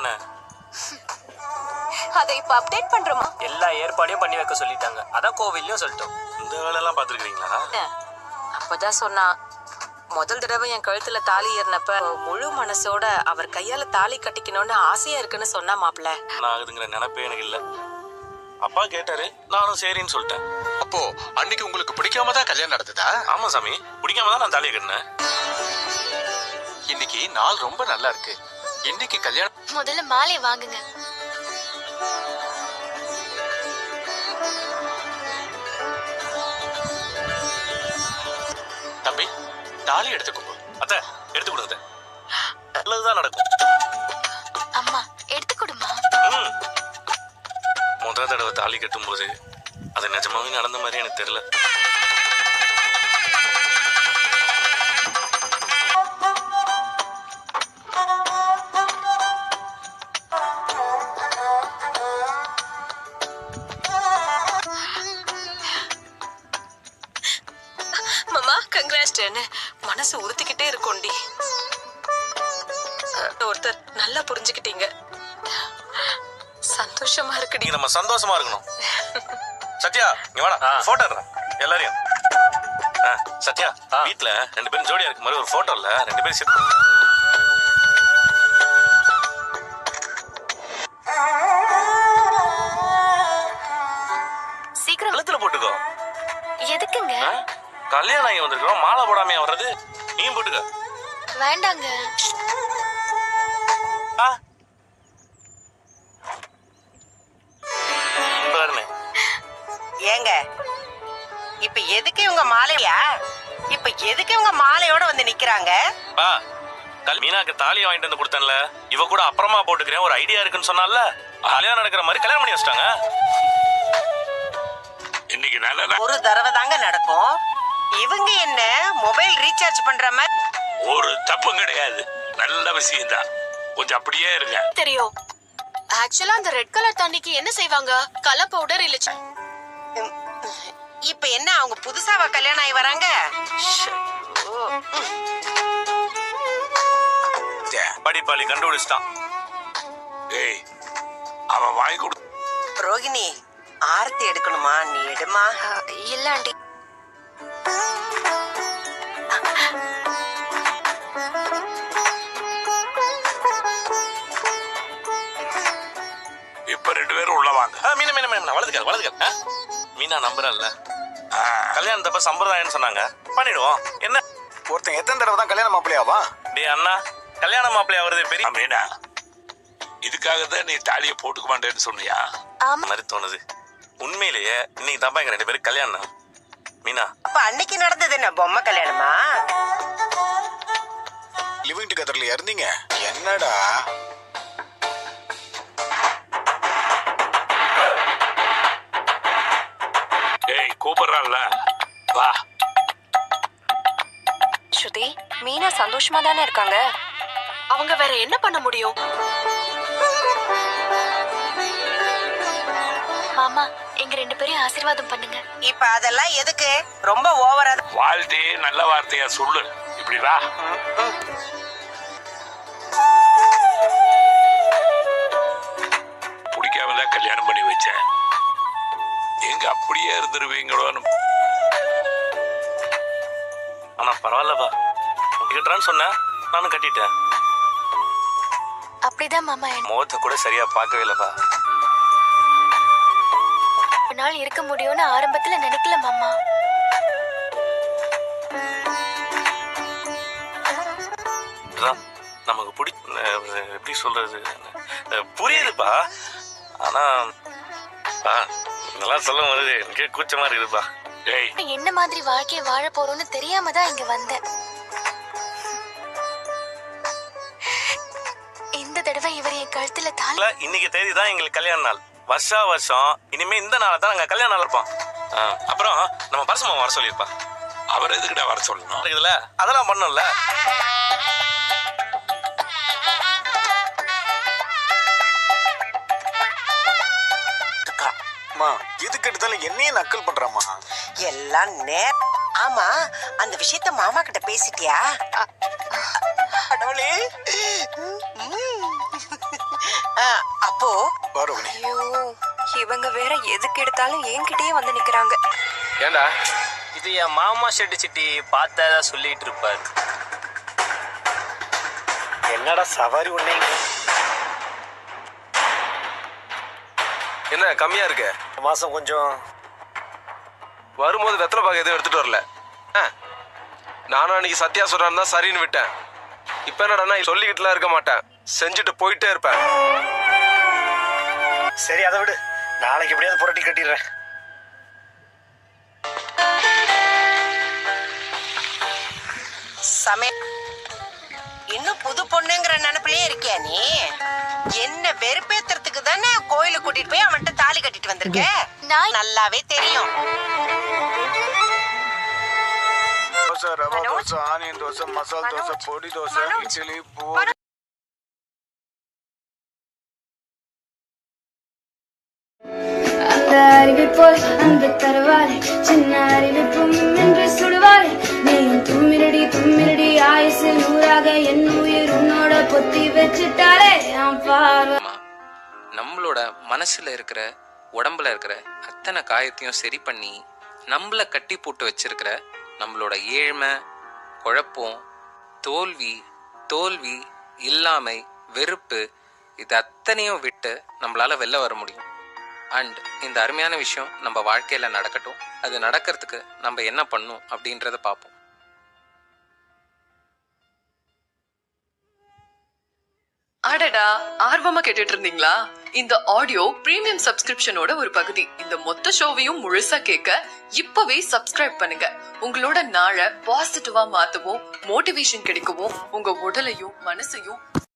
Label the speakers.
Speaker 1: என்ன
Speaker 2: அதை இப்ப அப்டேட் பண்றோமா?
Speaker 3: எல்லா ஏற்பாடையும் பண்ணி வைக்க சொல்லிட்டாங்க. அதான் கோவில்லையும் சொல்லிட்டோம்.
Speaker 1: இந்த வேலையெல்லாம் பார்த்துருக்கீங்களா
Speaker 4: அப்பதான் சொன்னா முதல் தடவை என் கழுத்துல தாலி ஏறினப்ப முழு மனசோட அவர் கையால தாலி கட்டிக்கணும்னு ஆசையா இருக்குன்னு சொன்னா மாப்பிள்ள.
Speaker 1: நான் ஆகுதுங்கிற நினைப்பே எனக்கு இல்லை. அப்பா கேட்டாரு நானும் சரின்னு சொல்லிட்டேன்.
Speaker 5: அப்போ அன்னைக்கு உங்களுக்கு பிடிக்காம தான் கல்யாணம் நடந்ததா?
Speaker 1: ஆமா சாமி பிடிக்காம தான் நான் தாலியை கட்டினேன்.
Speaker 5: இன்னைக்கு நாள் ரொம்ப நல்லா இருக்கு. இன்னைக்கு கல்யாணம்?
Speaker 2: முதல்ல மாலை வாங்குங்க.
Speaker 5: தம்பி தாலி எடுத்துக்கோங்க
Speaker 1: அத்தை எடுத்து கொடுங்க நல்லதுதான் நடக்கும்.
Speaker 2: அம்மா எடுத்து கொடுமா.
Speaker 1: முதல் தடவை தாலி கட்டும்போது அது நிஜமாவே நடந்த மாதிரி எனக்கு தெரியல.
Speaker 4: கங்க்ராஸ்டேன்னு மனசு உறுத்திக்கிட்டே இருக்கும்டி ஒருத்தர் நல்லா புரிஞ்சுக்கிட்டீங்க. சந்தோஷமா இருக்குடி.
Speaker 1: நம்ம சந்தோஷமா இருக்கணும். சத்யா நீ வாடா.
Speaker 3: ஆ.
Speaker 1: போட்டோ எடுறேன் எல்லாரையும். ஆ, சத்யா
Speaker 3: ஆ.
Speaker 1: வீட்ல ரெண்டு பேரும் ஜோடியா இருக்க மாதிரி ஒரு போட்டோ இல்ல. ரெண்டு பேரும் சேர்த்து கல்யாணம் ஆகி வந்திருக்கிறோம். மாலை போடாமையா வர்றது? நீயும் போட்டுக்க.
Speaker 2: வேண்டாங்க.
Speaker 1: ஆ.
Speaker 6: ஏங்க இப்ப எதுக்கு இவங்க மாலையா? இப்ப எதுக்கு இவங்க மாலையோட வந்து நிக்கிறாங்க?
Speaker 1: பா கல் மீனாக்கு தாலி வாங்கிட்டு வந்து கொடுத்தேன்ல. இவ கூட அப்புறமா போட்டுக்கிறேன். ஒரு ஐடியா இருக்குன்னு சொன்னால கல்யாணம் நடக்கிற மாதிரி கல்யாணம் பண்ணி வச்சிட்டாங்க.
Speaker 7: இன்னைக்கு நல்ல
Speaker 6: ஒரு தடவை தாங்க நடக்கும். இவங்க என்ன மொபைல் ரீசார்ஜ் பண்ற மாதிரி?
Speaker 7: ஒரு தப்பும் கிடையாது. நல்ல விஷயம்தான். கொஞ்சம் அப்படியே இருங்க.
Speaker 2: தெரியும். ஆக்சுவலா அந்த ரெட் கலர் தண்ணிக்கு என்ன செய்வாங்க? கலர் பவுடர் இல்ல
Speaker 6: இப்ப என்ன அவங்க புதுசாவா கல்யாணம் ஆகி வராங்க.
Speaker 1: படிப்பாளி கண்டுபிடிச்சிட்டான்.
Speaker 7: ஏய் அவன் வாங்கி கொடு
Speaker 6: ரோகிணி ஆரத்தி எடுக்கணுமா? நீ எடுமா?
Speaker 2: இல்ல ஆண்டி.
Speaker 7: பேரும் உள்ள வாங்க
Speaker 1: ஆ, மீனா மீனா மீனா வலதுக்கால் வலதுக்கால் ஆ? மீனா நம்புறல்ல. கல்யாணத்தப்ப சம்பிரதாயம்னு சொன்னாங்க. பண்ணிடுவோம். என்ன?
Speaker 5: ஒருத்தன் எத்தனை தடவை தான் கல்யாணம் மாப்பிள்ளையாவா?
Speaker 1: டேய் அண்ணா கல்யாண மாப்பிள்ளை ஆகுறது பெரிய
Speaker 7: அமீனா இதுக்காக தான் நீ தாலியை போட்டுக்க மாட்டேன்னு சொன்னியா
Speaker 1: மாதிரி தோணுது. உண்மையிலேயே இன்னைக்கு தாப்பா எங்க ரெண்டு பேரும் கல்யாணம். மீனா.
Speaker 6: அப்ப அன்னைக்கு நடந்தது என்ன? பொம்மை கல்யாணமா?
Speaker 5: லிவிங் டுகெதர்ல இருந்தீங்க என்னடா?
Speaker 7: கூப்பிடுறான்ல வா.
Speaker 2: ஸ்ருதி மீனா சந்தோஷமா தானே இருக்காங்க?
Speaker 4: அவங்க வேற என்ன பண்ண முடியும்?
Speaker 2: மாமா எங்க ரெண்டு பேரையும் ஆசீர்வாதம் பண்ணுங்க.
Speaker 6: இப்ப அதெல்லாம் எதுக்கு? ரொம்ப ஓவரா
Speaker 7: வாழ்த்தையே நல்ல வார்த்தையா சொல்லு. இப்படி வா.
Speaker 1: கட்டுறான்னு சொன்னேன் நானும் கட்டிட்டேன்.
Speaker 2: அப்படிதான் மாமா
Speaker 1: முகத்தை கூட சரியா பார்க்கவே இல்லப்பா.
Speaker 2: நாள் இருக்க முடியும்னு ஆரம்பத்துல நினைக்கல மாமா.
Speaker 1: நமக்கு பிடி எப்படி சொல்றது? புரியுதுப்பா. ஆனா இதெல்லாம் சொல்லும் போது எனக்கே கூச்சமா இருக்குதுப்பா.
Speaker 2: என்ன மாதிரி வாழ்க்கைய வாழ போறோம்னு தெரியாம தான் இங்க வந்தேன்.
Speaker 1: இன்னைக்கு தேதி தான் எங்களுக்கு கல்யாண நாள் வருஷா வருஷம் இனிமே இந்த நாளை தான் நாங்க கல்யாண நாள் இருப்போம் அப்புறம் நம்ம பரசமா வர சொல்லியிருப்பா
Speaker 7: அவர் எதுக்குடா வர சொல்லணும்
Speaker 1: இருக்குதுல்ல அதெல்லாம் பண்ணோம்ல
Speaker 5: எதுக்கு எடுத்தாலும் என்னையே நக்கல் பண்றம்மா
Speaker 6: எல்லாம் நே ஆமா அந்த விஷயத்த மாமா கிட்ட பேசிட்டியா கடவுளே அப்போ
Speaker 8: ஐயோ இவங்க வேற எதுக்கு எடுத்தாலும் என்கிட்டயே வந்து நிக்கிறாங்க.
Speaker 3: ஏண்டா? இது என் மாமா ஷெட்டு சிட்டி பார்த்ததா சொல்லிட்டு இருப்பாரு.
Speaker 9: என்னடா சவாரி ஒண்ணே
Speaker 10: என்ன கம்மியா இருக்கு?
Speaker 9: மாசம் கொஞ்சம்.
Speaker 10: வரும்போது வெத்தலை பாக்கு எதுவும் எடுத்துட்டு வரல. ஆ. நானும் அன்னைக்கு சத்யா சொல்றான்னு தான் சரின்னு விட்டேன். இப்ப என்னடா சொல்லிக்கிட்டுலாம் இருக்க மாட்டேன். செஞ்சுட்டு போயிட்டே இருப்பேன்.
Speaker 9: சரி அதை விடு. நாளைக்கு எப்படியாவது புரட்டி கட்டிடுறேன்.
Speaker 6: சமே இன்னும் புது பொண்ணுங்கிற நினைப்பிலே இருக்கியா நீ? என்ன வெறுப்பேத்துறதுக்கு தானே கோயிலுக்கு கூட்டிட்டு போய் அவன்கிட்ட தாலி கட்டிட்டு வந்திருக்க?
Speaker 2: நான்
Speaker 6: நல்லாவே தெரியும்.
Speaker 5: தோசை ரவா தோசை ஆனியன் தோசை மசால் தோசை பொடி தோசை இட்லி பூரி.
Speaker 11: தருவாரே சின்ன அறிவிப்பும் என்று சுடுவாரே நீயும் தும்மிரடி தும்மிரடி ஆயுசு நூறாக என் உயிர் உன்னோட பொத்தி
Speaker 12: வச்சுட்டாலே நம்மளோட மனசுல இருக்கிற உடம்புல இருக்கிற அத்தனை காயத்தையும் சரி பண்ணி நம்மள கட்டி போட்டு வச்சிருக்கிற நம்மளோட ஏழ்மை குழப்பம் தோல்வி தோல்வி இல்லாமை வெறுப்பு இது அத்தனையும் விட்டு நம்மளால வெளில வர முடியும். அண்ட் இந்த அருமையான விஷயம் நம்ம வாழ்க்கையில நடக்கட்டும். அது நடக்கிறதுக்கு நம்ம என்ன பண்ணும் அப்படின்றத பார்ப்போம்.
Speaker 8: அடடா ஆர்வமா கேட்டுட்டு இருந்தீங்களா? இந்த ஆடியோ பிரீமியம் சப்ஸ்கிரிப்ஷனோட ஒரு பகுதி. இந்த மொத்த ஷோவையும் முழுசா கேட்க இப்பவே சப்ஸ்கிரைப் பண்ணுங்க. உங்களோட நாளை பாசிட்டிவா மாத்தவும் மோட்டிவேஷன் கிடைக்கவும் உங்க உடலையும் மனசையும்